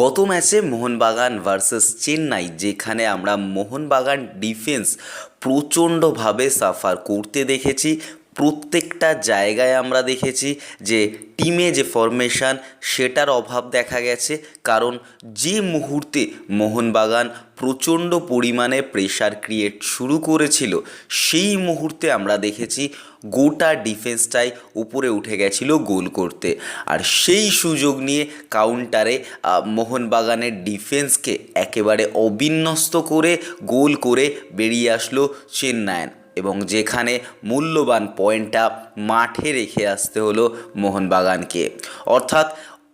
গত ম্যাচে মোহনবাগান ভার্সেস চেন্নাই, যেখানে আমরা মোহনবাগান ডিফেন্স প্রচণ্ডভাবে সাফার করতে দেখেছি। প্রত্যেকটা জায়গায় আমরা দেখেছি যে টিমে যে ফরমেশন সেটার অভাব দেখা গেছে। কারণ যে মুহূর্তে মোহনবাগান প্রচণ্ড পরিমাণে প্রেশার ক্রিয়েট শুরু করেছিল, সেই মুহূর্তে আমরা দেখেছি গোটা ডিফেন্সটাই উপরে উঠে গেছিল গোল করতে। আর সেই সুযোগ নিয়ে কাউন্টারে মোহনবাগানের ডিফেন্সকে একেবারে অবিন্যস্ত করে গোল করে বেরিয়ে আসলো চেন্নাইন এবং যেখানে মূল্যবান পয়েন্টটা মাঠে রেখে আসতে হলো মোহনবাগানকে। অর্থাৎ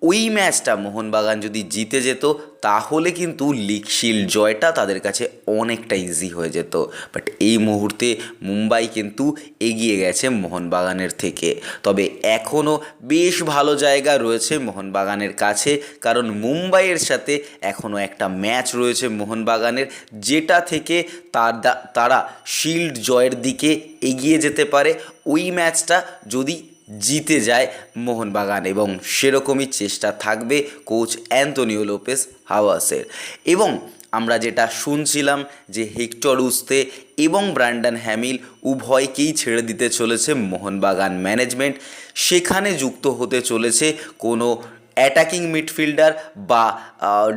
ওই ম্যাচটা মোহনবাগান যদি জিতে যেত, তাহলে কিন্তু লিগ শিল্ড জয়টা তাদের কাছে অনেকটা ইজি হয়ে যেত। বাট এই মুহূর্তে মুম্বাই কিন্তু এগিয়ে গেছে মোহনবাগানের থেকে। তবে এখনও বেশ ভালো জায়গা রয়েছে মোহনবাগানের কাছে, কারণ মুম্বাইয়ের সাথে এখনও একটা ম্যাচ রয়েছে মোহনবাগানের, যেটা থেকে তার তারা শিল্ড জয়ের দিকে এগিয়ে যেতে পারে। ওই ম্যাচটা যদি জিতে যায় মোহনবাগান এবং সেরকমই চেষ্টা থাকবে কোচ অ্যান্তনিও লোপেস হাওয়াসের এবং আমরা যেটা শুনছিলাম যে হেক্টর উস্তে এবং ব্র্যান্ডন হ্যামিল উভয়কেই ছেড়ে দিতে চলেছে মোহনবাগান ম্যানেজমেন্ট। সেখানে যুক্ত হতে চলেছে কোনো অ্যাটাকিং মিডফিল্ডার বা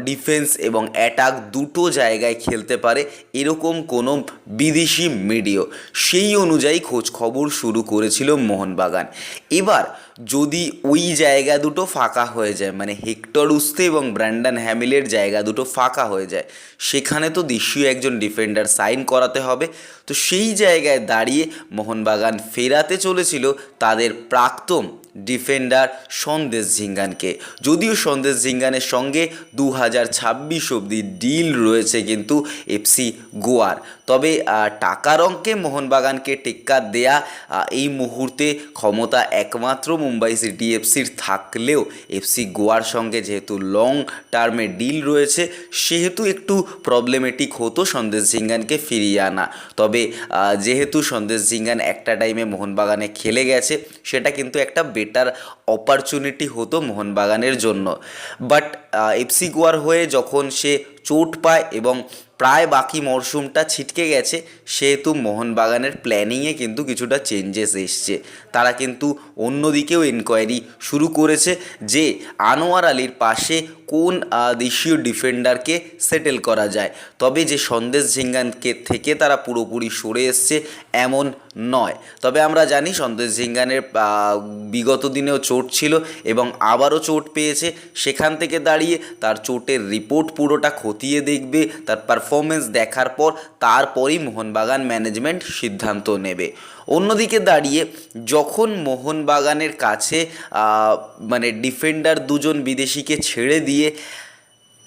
ডিফেন্স এবং অ্যাটাক দুটো জায়গায় খেলতে পারে এরকম কোনো বিদেশি মিডিও সেই অনুযায়ী খোঁজ খবর শুরু করেছিল মোহনবাগান। এবার যদি ওই জায়গা দুটো ফাঁকা হয়ে যায় মানে হেক্টর উস্তে এবং ব্র্যান্ডন হ্যামিলের জায়গা দুটো ফাঁকা হয়ে যায়, সেখানে তো দেশীয় একজন ডিফেন্ডার সাইন করাতে হবে। তো সেই জায়গায় দাঁড়িয়ে মোহনবাগান ফেরাতে চলেছিল তাদের প্রাক্তন ডিফেন্ডার সন্দেশ ঝিঙ্গানকে। যদিও সন্দেশ ঝিঙ্গানের সঙ্গে দু হাজার ছাব্বিশ অব্দি ডিল রয়েছে কিন্তু এফসি গোয়ার। তবে টাকার অঙ্কে মোহনবাগানকে টেক্কা দেয়া এই মুহূর্তে ক্ষমতা একমাত্র মুম্বাই সিটি এফসির থাকলেও এফসি গোয়ার সঙ্গে যেহেতু লং টার্মে ডিল রয়েছে, সেহেতু একটু প্রবলেমেটিক হতো সন্দেশ ঝিঙ্গানকে ফিরিয়ে আনা। তবে যেহেতু সন্দেশ ঝিঙ্গান একটা টাইমে মোহনবাগানে খেলে গেছে, সেটা কিন্তু একটা বেটার অপরচুনিটি হতো মোহনবাগানের জন্য। বাট এফসি গোয়ার হয়ে যখন সে চোট পায় এবং প্রায় বাকি মরশুমটা ছিটকে গেছে, সেহেতু মোহনবাগানের প্ল্যানিংয়ে কিন্তু কিছুটা চেঞ্জেস এসছে। তারা কিন্তু অন্যদিকেও এনকোয়ারি শুরু করেছে যে আনোয়ার আলীর পাশে কোন দেশীয় ডিফেন্ডারকে সেটেল করা যায়। তবে যে সন্দেশ ঝিঙ্গানকে থেকে তারা পুরোপুরি সরে এসছে এমন নয়। তবে আমরা জানি সন্দেশ ঝিঙ্গানের বিগত দিনেও চোট ছিল এবং আবারও চোট পেয়েছে। সেখান থেকে দাঁড়িয়ে তার চোটের রিপোর্ট পুরোটা খতিয়ে দেখবে, তার পারফরমেন্স দেখার পর তারপরই মোহনবাগান ম্যানেজমেন্ট সিদ্ধান্ত নেবে। অন্যদিকে দাঁড়িয়ে যখন মোহনবাগানের কাছে মানে ডিফেন্ডার দুজন বিদেশিকে ছেড়ে দিয়ে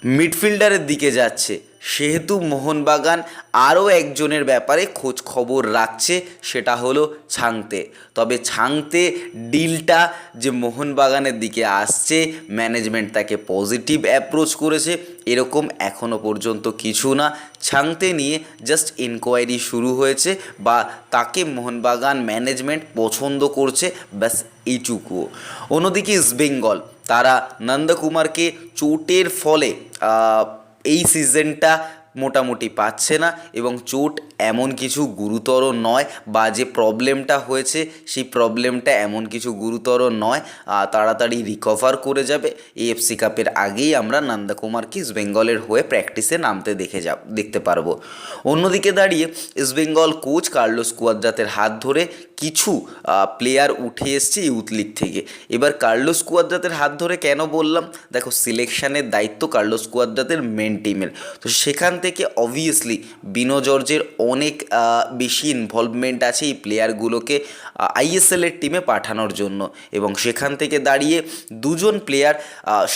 মিডফিল্ডারের দিকে যাচ্ছে। সেহেতু মোহনবাগান আরও একজনের ব্যাপারে খোঁজ খবর রাখছে, সেটা হলো ছাংতে। তবে ছাংতে ডিলটা যে মোহনবাগানের দিকে আসছে ম্যানেজমেন্ট তাকে পজিটিভ অ্যাপ্রোচ করেছে, এরকম এখনও পর্যন্ত কিছু না। ছাংতে নিয়ে জাস্ট ইনকোয়ারি শুরু হয়েছে বা তাকে মোহনবাগান ম্যানেজমেন্ট পছন্দ করছে, ব্যাস এইটুকুও। অন্যদিকে ইস্টবেঙ্গল তারা নন্দকুমারকে চোটের ফলে এই সিজনটা মোটামুটি পাচ্ছে না এবং চোট এমন কিছু গুরুতর নয় বা যে প্রবলেমটা হয়েছে, সেই প্রবলেমটা এমন কিছু গুরুতর নয় তাড়াতাড়ি রিকভার করে যাবে। এএফসি কাপের আগেই আমরা নন্দকুমারকে ইস্ট বেঙ্গলের হয়ে প্র্যাকটিসে নামতে দেখে যাব দেখতে পারব। অন্যদিকে দাঁড়িয়ে ইস্ট বেঙ্গল কোচ কার্লোস কুয়াদ্রাতের হাত ধরে কিছু প্লেয়ার উঠে এসছে ইউথ লিগ থেকে। এবার কার্লোস কুয়াদ্রাতের হাত ধরে কেন বললাম? দেখো সিলেকশানের দায়িত্ব কার্লোস কুয়াদ্রাতের মেন টিমের তো সেখান থেকে অবভিয়াসলি বিনো জর্জের অনেক বেশি ইনভলভমেন্ট আছে এই প্লেয়ারগুলোকে আইএসএল এর টিমে পাঠানোর জন্য। এবং সেখান থেকে দাঁড়িয়ে দুজন প্লেয়ার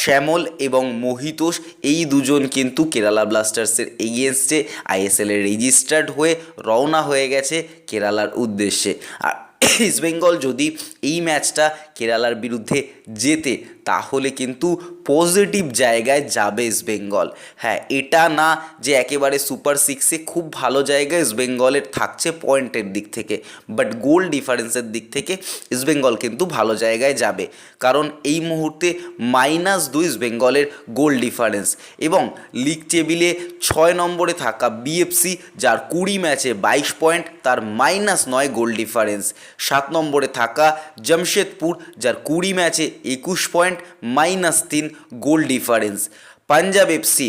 শ্যামল এবং মোহিতোষ, এই দুজন কিন্তু কেরালা ব্লাস্টার্সের এগেনস্টে আইএসএল এর রেজিস্টার্ড হয়ে রওনা হয়ে গেছে কেরালার উদ্দেশ্যে। আর ইস্টবেঙ্গল যদি এই ম্যাচটা কেরালার বিরুদ্ধে জেতে তাহলে কিন্তু পজিটিভ জায়গায় যাবে ইস্ট বেঙ্গল হ্যাঁ এটা না যে একেবারে সুপার সিক্সে খুব ভালো জায়গায় ইস্ট বেঙ্গলের থাকছে পয়েন্টের দিক থেকে বাট গোল ডিফারেন্সের দিক থেকে ইস্ট বেঙ্গল কিন্তু ভালো জায়গায় যাবে। কারণ এই মুহূর্তে মাইনাস দুই ইস্ট বেঙ্গলের গোল ডিফারেন্স এবং লিগ টেবিলে ছয় নম্বরে থাকা বিএফসি যার কুড়ি ম্যাচে বাইশ পয়েন্ট তার মাইনাস নয় গোল ডিফারেন্স সাত নম্বরে থাকা জামশেদপুর যার কুড়ি ম্যাচে একুশ পয়েন্ট মাইনাস তিন গোল ডিফারেন্স। পাঞ্জাব এফসি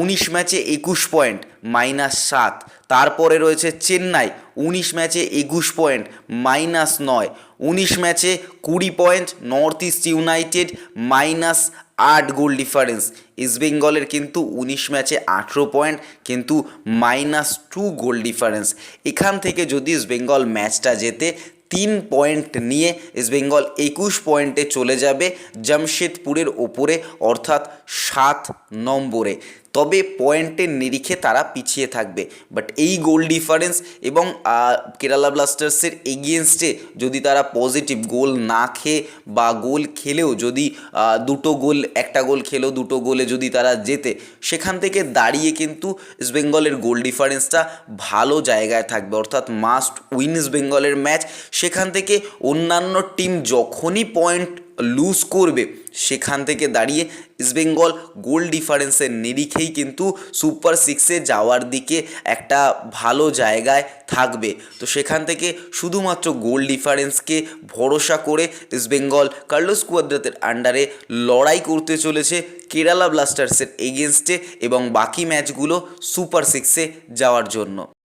উনিশ ম্যাচে একুশ পয়েন্ট মাইনাস সাত। তারপরে রয়েছে চেন্নাই, উনিশ ম্যাচে একুশ পয়েন্ট মাইনাস নয়। উনিশ ম্যাচে কুড়ি পয়েন্ট নর্থ ইস্ট ইউনাইটেড মাইনাস আট গোল ডিফারেন্স। ইস্টবেঙ্গলের কিন্তু উনিশ ম্যাচে আঠেরো পয়েন্ট, কিন্তু মাইনাস টু গোল ডিফারেন্স। এখান থেকে যদি ইস্টবেঙ্গল ম্যাচটা জেতে তিন পয়েন্ট নিয়ে ইস্টবেঙ্গল একুশ পয়েন্টে চলে যাবে জামশেদপুরের ওপরে অর্থাৎ সাত নম্বরে। তবে পয়েন্টের নিরিখে তারা পিছিয়ে থাকবে। বাট এই গোল ডিফারেন্স এবং কেরালা ব্লাস্টার্সের এগেনস্টে যদি তারা পজিটিভ গোল না খেয়ে বা গোল খেলেও যদি দুটো গোল একটা গোল খেলেও দুটো গোলে যদি তারা জেতে, সেখান থেকে দাঁড়িয়ে কিন্তু ইস্টবেঙ্গলের গোল ডিফারেন্সটা ভালো জায়গায় থাকবে। অর্থাৎ মাস্ট উইন ইস্টবেঙ্গলের ম্যাচ সেখান থেকে অন্যান্য টিম যখনই পয়েন্ট লুজ করবে। সেখান থেকে দাঁড়িয়ে ইস্টবেঙ্গল গোল ডিফারেন্সের নিরিখেই কিন্তু সুপার সিক্সে যাওয়ার দিকে একটা ভালো জায়গায় থাকবে। তো সেখান থেকে শুধুমাত্র গোল ডিফারেন্সকে ভরসা করে ইস্টবেঙ্গল কার্লোস কুয়াদ্রাতের আন্ডারে লড়াই করতে চলেছে কেরালা ব্লাস্টার্সের এগেনস্টে এবং বাকি ম্যাচগুলো সুপার সিক্সে যাওয়ার জন্য।